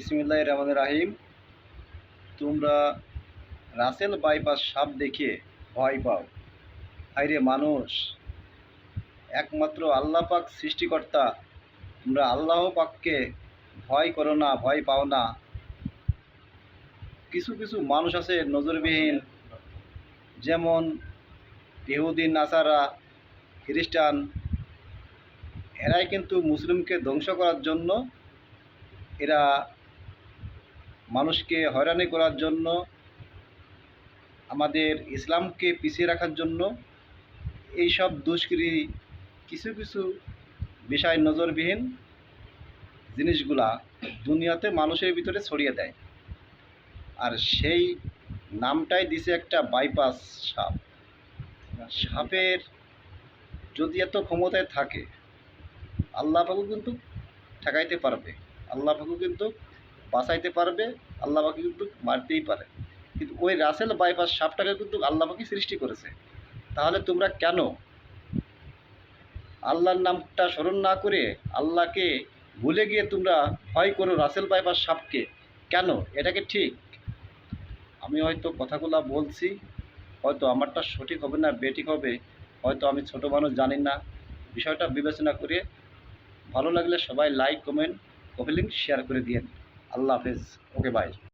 ইসমিল্লাহ রহমান রাহিম। তোমরা রাসেল বাইপাস সাপ দেখে ভয় পাও। হাইরে মানুষ, একমাত্র আল্লাহ পাক সৃষ্টিকর্তা, তোমরা আল্লাহ পাককে ভয় করো না, ভয় পাও না। কিছু কিছু মানুষ আছে নজরবিহীন, যেমন ইহুদিন নাসারা, খ্রিস্টান। এরাই কিন্তু মুসলিমকে ধ্বংস করার জন্য এরা মানুষকে হয়রানি করার জন্য, আমাদের ইসলামকে পিছিয়ে রাখার জন্য এইসব দুষ্কৃতি কিছু কিছু বিষয় নজরবিহীন জিনিসগুলা দুনিয়াতে মানুষের ভিতরে ছড়িয়ে দেয়। আর সেই নামটাই দিছে একটা বাইপাস সাপ। সাপের যদি এত ক্ষমতায় থাকে, আল্লাহ কিন্তু ঠেকাইতে পারবে। আল্লাহ পাকু কিন্তু বাঁচাইতে পারবে আল্লাহ পাকু কিন্তু মারতেই পারে। কিন্তু ওই রাসেল বাইপাস সাপটাকে কিন্তু আল্লাহ পাকি সৃষ্টি করেছে। তাহলে তোমরা কেন? আল্লাহর নামটা স্মরণ না করে আল্লাহকে ভুলে গিয়ে তোমরা ভয় করো রাসেল বাইপাস সাপকে। কেন? এটাকে ঠিক? আমি হয়তো কথাগুলো বলছি, হয়তো আমারটা সঠিক হবে না, বেঠিক হবে, হয়তো আমি ছোট মানুষ জানি না। বিষয়টা বিবেচনা করে ভালো লাগলে সবাই like comment copy link share করে দিয়েন। আল্লাহ হাফেজ ওকে বাই